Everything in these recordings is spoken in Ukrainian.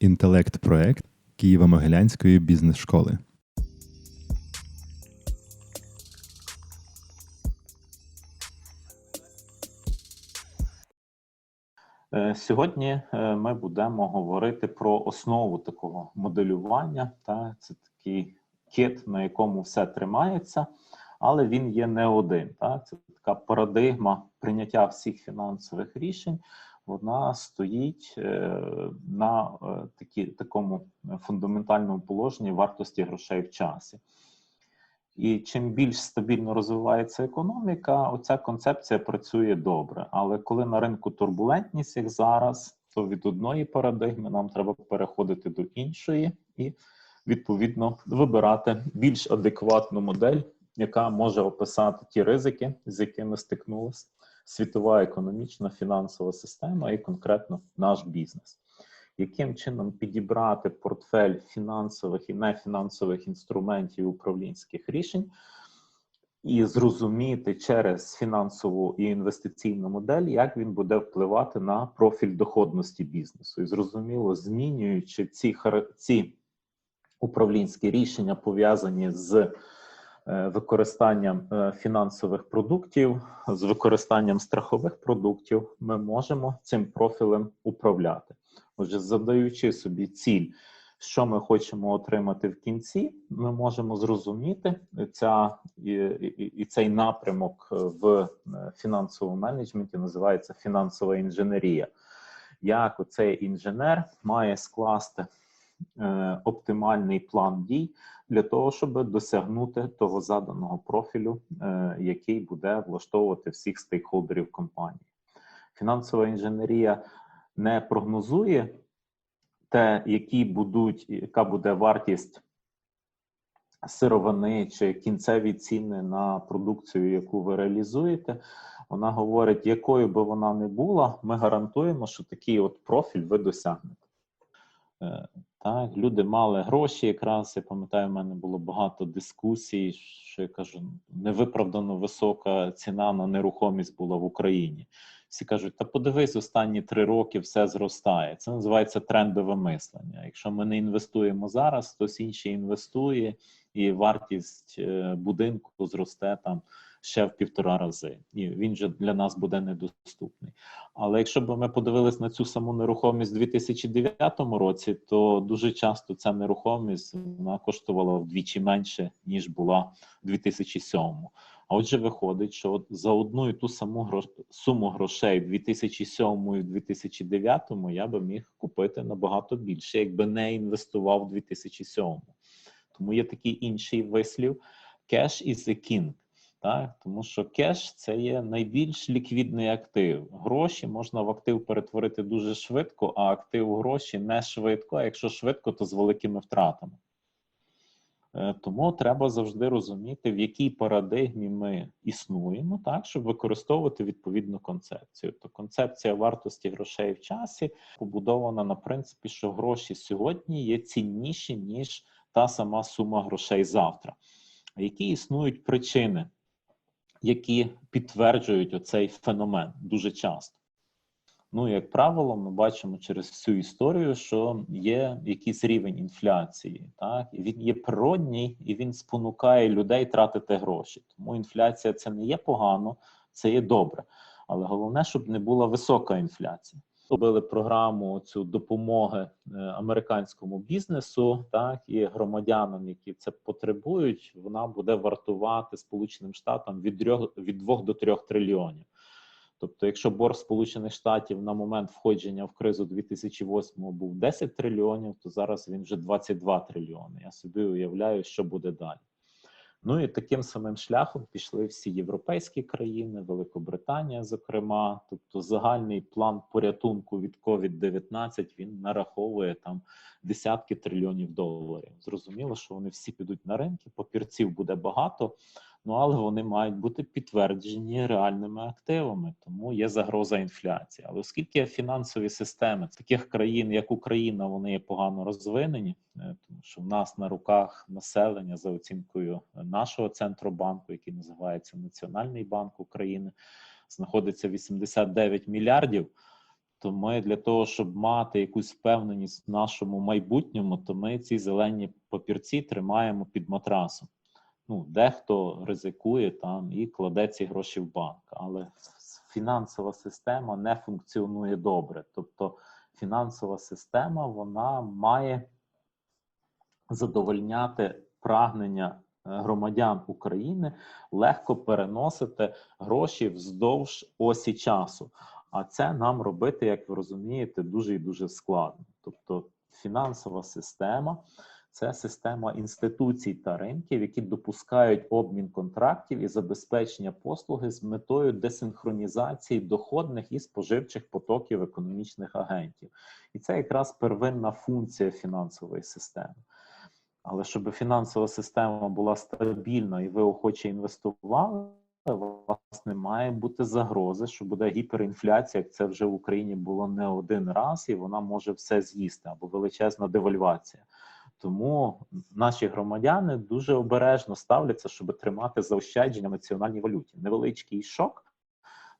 інтелект-проект Києво-Могилянської бізнес-школи. Е, Сьогодні е, ми будемо говорити про основу такого моделювання. Та це такий кит, на якому все тримається, але він є не один. Та це така парадигма прийняття всіх фінансових рішень. Вона стоїть е, на е, такі, такому фундаментальному положенні вартості грошей в часі. І чим більш стабільно розвивається економіка, оця концепція працює добре. Але коли на ринку турбулентність, як зараз, то від одної парадигми нам треба переходити до іншої і відповідно вибирати більш адекватну модель, яка може описати ті ризики, з якими стикнулася світова економічна фінансова система і конкретно наш бізнес. Яким чином підібрати портфель фінансових і нефінансових інструментів управлінських рішень і зрозуміти через фінансову і інвестиційну модель, як він буде впливати на профіль доходності бізнесу, і зрозуміло, змінюючи ці ці управлінські рішення, пов'язані з використанням е, фінансових продуктів, з використанням страхових продуктів, ми можемо цим профілем управляти. Отже, задаючи собі ціль, що ми хочемо отримати в кінці, ми можемо зрозуміти ця і, і, і цей напрямок в фінансовому менеджменті називається фінансова інженерія. Як оцей інженер має скласти е, оптимальний план дій для того, щоб досягнути того заданого профілю, е, який буде влаштовувати всіх стейкхолдерів компанії. Фінансова інженерія не прогнозує те, які будуть, яка буде вартість сировини чи кінцеві ціни на продукцію, яку ви реалізуєте. Вона говорить, якою би вона не була, ми гарантуємо, що такий от профіль ви досягнете. Е, так, люди мали гроші. Якраз я пам'ятаю, в мене було багато дискусій, що я кажу, невиправдано висока ціна на нерухомість була в Україні. Всі кажуть, та подивись, останні три роки все зростає. Це називається трендове мислення. Якщо ми не інвестуємо зараз, хтось інший інвестує, і вартість е, будинку зросте там ще в півтора рази, і він же для нас буде недоступний. Але якщо б ми подивились на цю саму нерухомість у 2009 році, то дуже часто ця нерухомість вона коштувала вдвічі менше ніж була в 2007. А отже, виходить, що за одну і ту саму грош... суму грошей в 2007 і 2009 я би міг купити набагато більше, якби не інвестував в 2007. Тому є такий інший вислів: cash is the king. Так? Тому що кеш це є найбільш ліквідний актив. Гроші можна в актив перетворити дуже швидко, а актив гроші не швидко. А якщо швидко, то з великими втратами. Е, тому треба завжди розуміти, в якій парадигмі ми існуємо, так щоб використовувати відповідну концепцію. То концепція вартості грошей в часі побудована на принципі, що гроші сьогодні є цінніші ніж та сама сума грошей завтра. Які існують причини, які підтверджують оцей феномен дуже часто. Ну, як правило, ми бачимо через всю історію, що є якийсь рівень інфляції, так і він є природній і він спонукає людей тратити гроші. Тому інфляція це не є погано, це є добре. Але головне, щоб не була висока інфляція. Робили програму цю допомоги е, американському бізнесу, так і громадянам, які це потребують, вона буде вартувати Сполученим Штатам від 3, від 2 до 3 трильйонів. Тобто, якщо борг Сполучених Штатів на момент входження в кризу 2008 був 10 трильйонів, то зараз він вже 22 трильйони. Я собі уявляю, що буде далі. Ну і таким самим шляхом пішли всі європейські країни, Великобританія, зокрема. Тобто, загальний план порятунку від COVID-19 він нараховує там десятки трильйонів доларів. Зрозуміло, що вони всі підуть на ринки, папірців буде багато. Ну але вони мають бути підтверджені реальними активами, тому є загроза інфляції. Але оскільки фінансові системи таких країн, як Україна, вони є погано розвинені, е, тому що в нас на руках населення за оцінкою нашого центробанку, який називається Національний банк України, знаходиться 89 мільярдів. Тобто, ми для того, щоб мати якусь впевненість в нашому майбутньому, то ми ці зелені папірці тримаємо під матрасом. Ну, дехто ризикує там і кладе ці гроші в банк, але фінансова система не функціонує добре. Тобто, фінансова система вона має задовольняти прагнення е, громадян України легко переносити гроші вздовж осі часу. А це нам робити, як ви розумієте, дуже і дуже складно. Тобто, фінансова система це система інституцій та ринків, які допускають обмін контрактів і забезпечення послуги з метою десинхронізації доходних і споживчих потоків економічних агентів. І це якраз первинна функція фінансової системи. Але щоб фінансова система була стабільна і ви охоче інвестували, у вас не має бути загрози, що буде гіперінфляція, як це вже в Україні було не один раз, і вона може все з'їсти або величезна девальвація. Тому наші громадяни дуже обережно ставляться, щоб тримати заощадження в національній валюті. Невеличкий шок,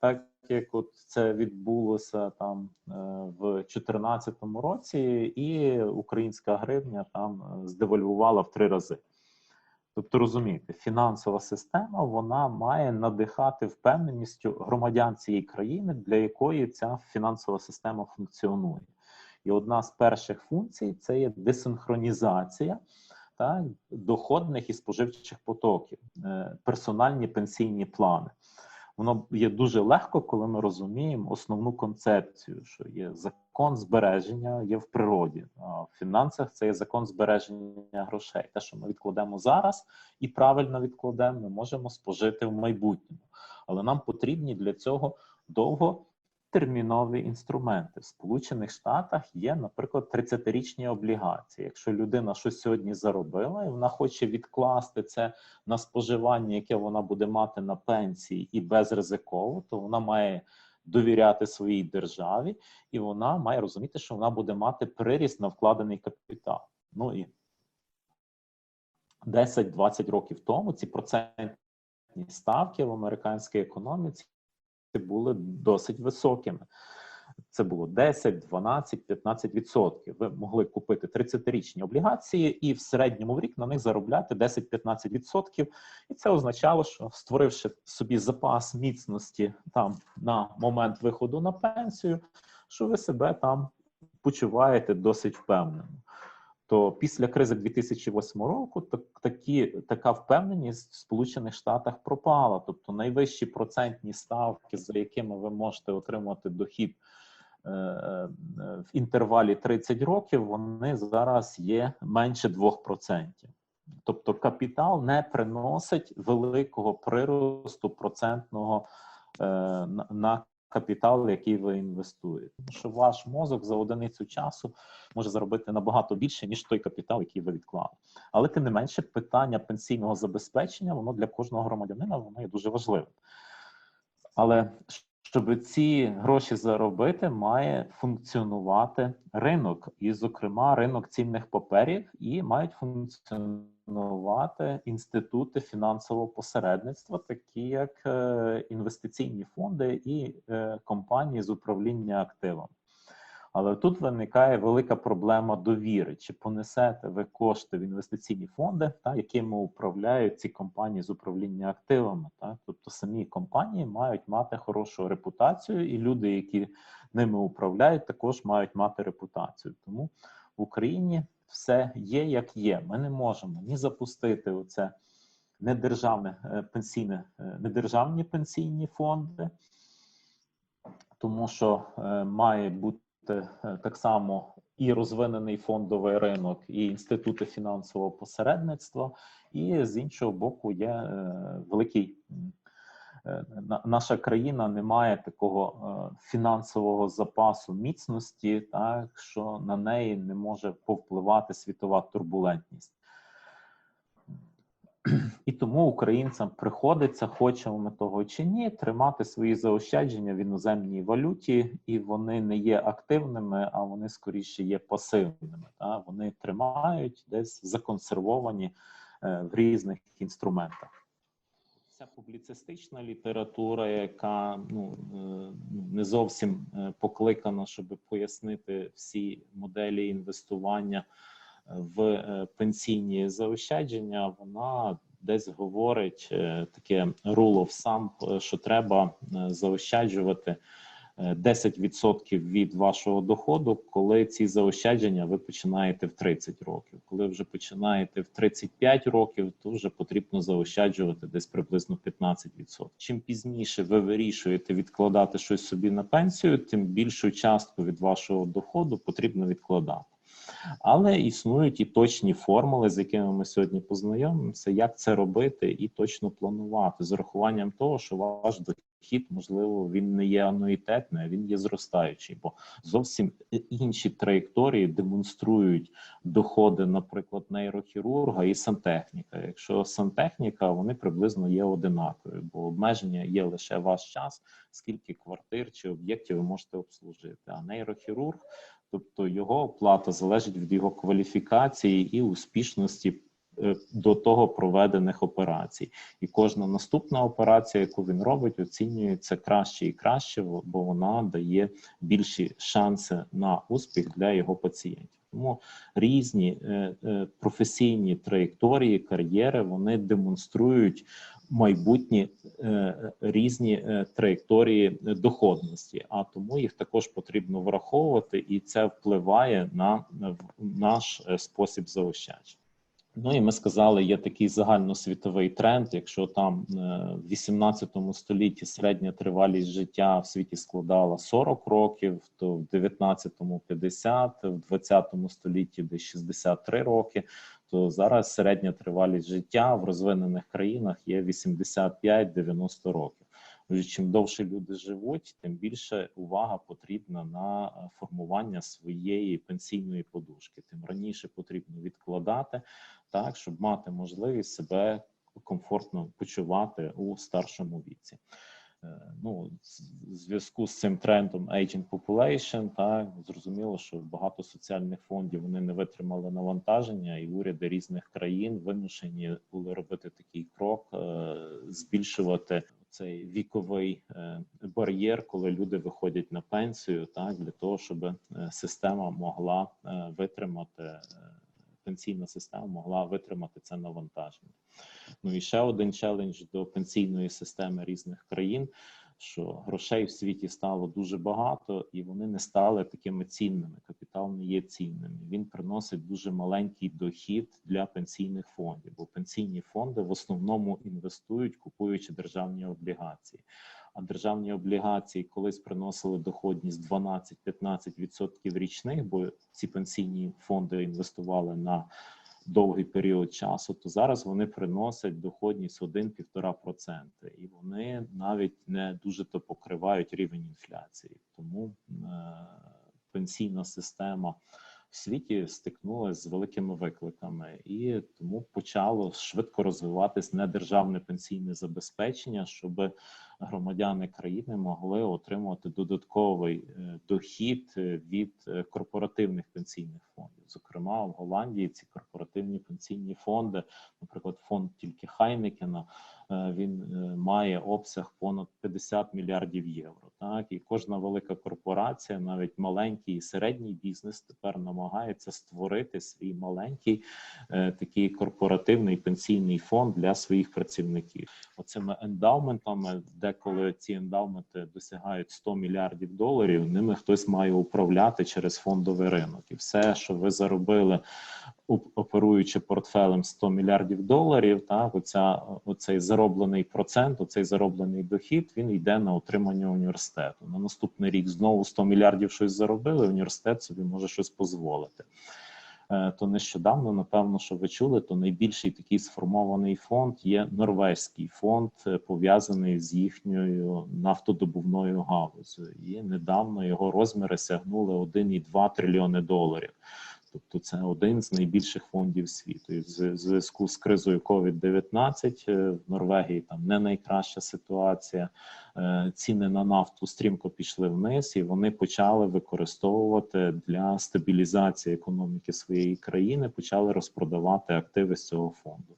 так як от це відбулося там е, в 2014 році, і українська гривня там е, здевальвувала в три рази. Тобто, розумієте, фінансова система вона має надихати впевненістю громадян цієї країни, для якої ця фінансова система функціонує. І одна з перших функцій це є десинхронізація так, доходних і споживчих потоків, е, персональні пенсійні плани. Воно є дуже легко, коли ми розуміємо основну концепцію, що є закон збереження є в природі. А в фінансах це є закон збереження грошей. Те, що ми відкладемо зараз і правильно відкладемо, ми можемо спожити в майбутньому. Але нам потрібні для цього довго термінові інструменти. В Сполучених Штатах є, наприклад, 30-річні облігації. Якщо людина щось сьогодні заробила, і вона хоче відкласти це на споживання, яке вона буде мати на пенсії, і безризиково, то вона має довіряти своїй державі, і вона має розуміти, що вона буде мати приріст на вкладений капітал. Ну і 10-20 років тому ці процентні ставки в американській економіці були досить високими. Це було 10, 12, 15 відсотків. Ви могли купити 30-річні облігації і в середньому в рік на них заробляти 10-15 відсотків. І це означало, що створивши собі запас міцності там на момент виходу на пенсію, що ви себе там почуваєте досить впевнено. То після кризи 2008 року так, такі, така впевненість в Сполучених Штатах пропала. Тобто найвищі процентні ставки, за якими ви можете отримати дохід е, е, в інтервалі 30 років, вони зараз є менше 2%. Тобто капітал не приносить великого приросту процентного е, на, на капітал, який ви інвестуєте. Тому що ваш мозок за одиницю часу може заробити набагато більше, ніж той капітал, який ви відклали. Але тим не менше, питання пенсійного забезпечення, воно для кожного громадянина воно є дуже важливим. Але щоб ці гроші заробити, має функціонувати ринок, і, зокрема, ринок цінних паперів, і мають функціонувати інститути фінансового посередництва, такі як е, інвестиційні фонди і е, компанії з управління активами. Але тут виникає велика проблема довіри. Чи понесете ви кошти в інвестиційні фонди, та, якими управляють ці компанії з управління активами? Та? Тобто самі компанії мають мати хорошу репутацію, і люди, які ними управляють, також мають мати репутацію. Тому в Україні все є як є. Ми не можемо ні запустити оце недержавне е, пенсійне, е, недержавні пенсійні фонди, тому що е, має бути так само і розвинений фондовий ринок, і інститути фінансового посередництва, і з іншого боку, є великий. Е, на- Наша країна не має такого е, фінансового запасу міцності, так що на неї не може повпливати світова турбулентність. І тому українцям приходиться, хочемо ми того чи ні, тримати свої заощадження в іноземній валюті, і вони не є активними, а вони скоріше є пасивними. Та? Вони тримають десь законсервовані е, в різних інструментах. Вся публіцистична література, яка ну е, не зовсім е, покликана, щоб пояснити всі моделі інвестування в е, пенсійні заощадження, вона десь говорить таке rule of е, що треба заощаджувати 10% від вашого доходу, коли ці заощадження ви починаєте в 30 років. Коли вже починаєте в 35 років, то вже потрібно заощаджувати десь приблизно 15%. Чим пізніше ви вирішуєте відкладати щось собі на пенсію, тим більшу частку від вашого доходу потрібно відкладати. Але існують і точні формули, з якими ми сьогодні познайомимося, як це робити і точно планувати з урахуванням того, що ваш дохід, можливо, він не є ануїтетний, а він є зростаючий, бо зовсім інші траєкторії демонструють доходи, наприклад, нейрохірурга і сантехніка. Якщо сантехніка, вони приблизно є одинакові, бо обмеження є лише ваш час, скільки квартир чи об'єктів ви можете обслужити. А нейрохірург Тобто його оплата залежить від його кваліфікації і успішності е, до того проведених операцій. І кожна наступна операція, яку він робить, оцінюється краще і краще, бо вона дає більші шанси на успіх для його пацієнтів. Тому різні е, е, професійні траєкторії, кар'єри вони демонструють майбутні е, різні е, траєкторії доходності, а тому їх також потрібно враховувати, і це впливає на наш е, спосіб заощадження. Ну і ми сказали, є такий загальносвітовий тренд. Якщо там в 18 столітті середня тривалість життя в світі складала 40 років, то в 19-му 50, в 20 столітті десь 63 роки. То зараз середня тривалість життя в розвинених країнах є 85-90 років. Отже, чим довше люди живуть, тим більше увага потрібна на формування своєї пенсійної подушки. Тим раніше потрібно відкладати так, щоб мати можливість себе комфортно почувати у старшому віці. Ну, в зв'язку з цим трендом aging population, так зрозуміло, що багато соціальних фондів вони не витримали навантаження, і уряди різних країн вимушені були робити такий крок, е, збільшувати цей віковий е, бар'єр, коли люди виходять на пенсію, так для того, щоб е, система могла витримати пенсійна система могла витримати це навантаження. Ну і ще один челендж до пенсійної системи різних країн. Що грошей в світі стало дуже багато, і вони не стали такими цінними. Капітал не є цінним. Він приносить дуже маленький дохід для пенсійних фондів, бо пенсійні фонди в основному інвестують, купуючи державні облігації. А державні облігації колись приносили доходність 12-15% річних, бо ці пенсійні фонди інвестували на довгий період часу, то зараз вони приносять доходність 1-1,5%. і вони навіть не дуже то покривають рівень інфляції. Тому е, пенсійна система в світі стикнулася з великими викликами, і тому почало швидко розвиватись недержавне пенсійне забезпечення, щоб громадяни країни могли отримувати додатковий е, дохід е, від е, корпоративних пенсійних фондів. Зокрема, в Голландії ці корпоративні пенсійні фонди, наприклад, фонд тільки Хайнекена, він має обсяг понад 50 мільярдів євро. Так і кожна велика корпорація, навіть маленький і середній бізнес, тепер намагається створити свій маленький такий корпоративний пенсійний фонд для своїх працівників. Оцими ендаументами, де деколи ці ендаументи досягають 100 мільярдів доларів, ними хтось має управляти через фондовий ринок, і все, що ви заробили, оперуючи портфелем 100 мільярдів доларів, так оця оцей зароблений процент, оцей зароблений дохід, він йде на утримання університету. На наступний рік знову 100 мільярдів щось заробили. Університет собі може щось дозволити. Е, то нещодавно, напевно, що ви чули, то найбільший такий сформований фонд є норвезький фонд, е, пов'язаний з їхньою нафтодобувною галузю. І недавно його розміри сягнули 1,2 трильйони доларів. Тобто це один з найбільших фондів світу. І в зв'язку з кризою COVID-19 е, в Норвегії там не найкраща ситуація. Е, ціни на нафту стрімко пішли вниз, і вони почали використовувати для стабілізації економіки своєї країни, почали розпродавати активи з цього фонду.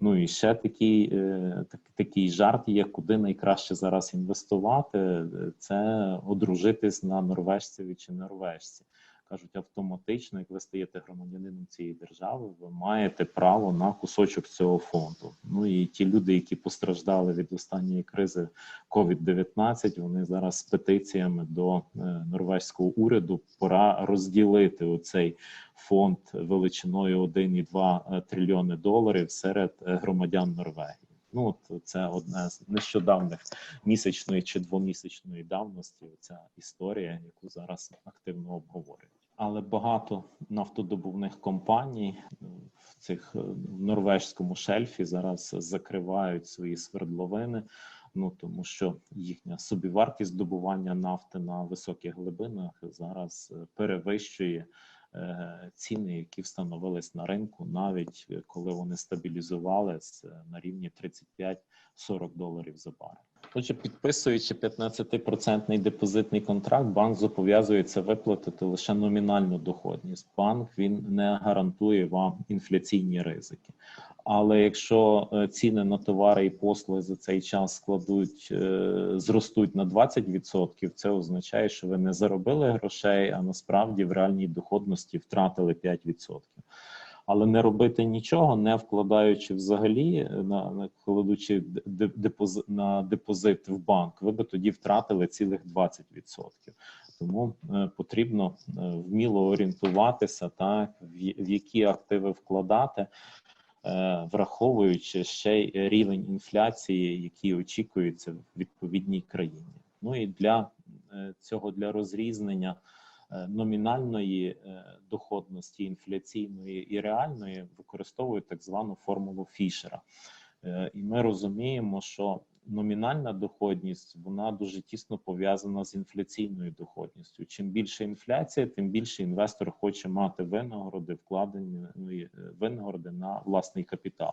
Ну і ще такий, е, так, такий жарт є, куди найкраще зараз інвестувати, це одружитись на норвежцеві чи норвежці. Кажуть, автоматично, як ви стаєте громадянином цієї держави, ви маєте право на кусочок цього фонду. Ну і ті люди, які постраждали від останньої кризи COVID-19, вони зараз з петиціями до е, норвезького уряду пора розділити оцей фонд величиною 1,2 трильйони доларів серед е, громадян Норвегії. Ну, от це одна з нещодавних місячної чи двомісячної давності. Ця історія, яку зараз активно обговорюють. Але багато нафтодобувних компаній е, в цих е, в норвежському шельфі зараз закривають свої свердловини. Ну тому що їхня собівартість добування нафти на високих глибинах зараз е, перевищує е, ціни, які встановились на ринку, навіть коли вони стабілізувались на рівні 35-40 доларів за барель. Отже, підписуючи 15% депозитний контракт, банк зобов'язується виплатити лише номінальну доходність. Банк він не гарантує вам інфляційні ризики. Але якщо е, ціни на товари і послуги за цей час складуть е, зростуть на 20%, це означає, що ви не заробили грошей, а насправді в реальній доходності втратили 5%. Але не робити нічого, не вкладаючи взагалі е, на, на кладучи де- депози- на депозит в банк, ви би тоді втратили цілих 20%. Тому е, потрібно е, вміло орієнтуватися, так в, в які активи вкладати, е, враховуючи ще й рівень інфляції, який очікується в відповідній країні. Ну і для е, цього для розрізнення номінальної е, доходності, інфляційної і реальної використовують так звану формулу Фішера. Е, І ми розуміємо, що номінальна доходність вона дуже тісно пов'язана з інфляційною доходністю. Чим більше інфляція, тим більше інвестор хоче мати винагороди, вкладені ну, е, винагороди на власний капітал.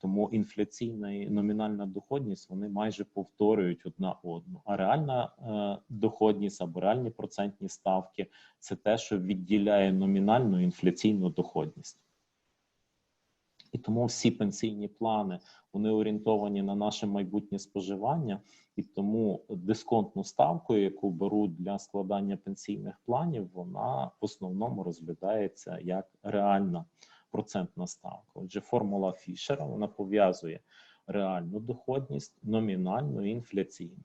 Тому інфляційна і номінальна доходність вони майже повторюють одна одну. А реальна е, доходність або реальні процентні ставки це те, що відділяє номінальну інфляційну доходність. І тому всі пенсійні плани вони орієнтовані на наше майбутнє споживання, і тому дисконтну ставку, яку беруть для складання пенсійних планів, вона в основному розглядається як реальна процентна ставка. Отже, формула Фішера вона пов'язує реальну доходність, номінальну і інфляційну.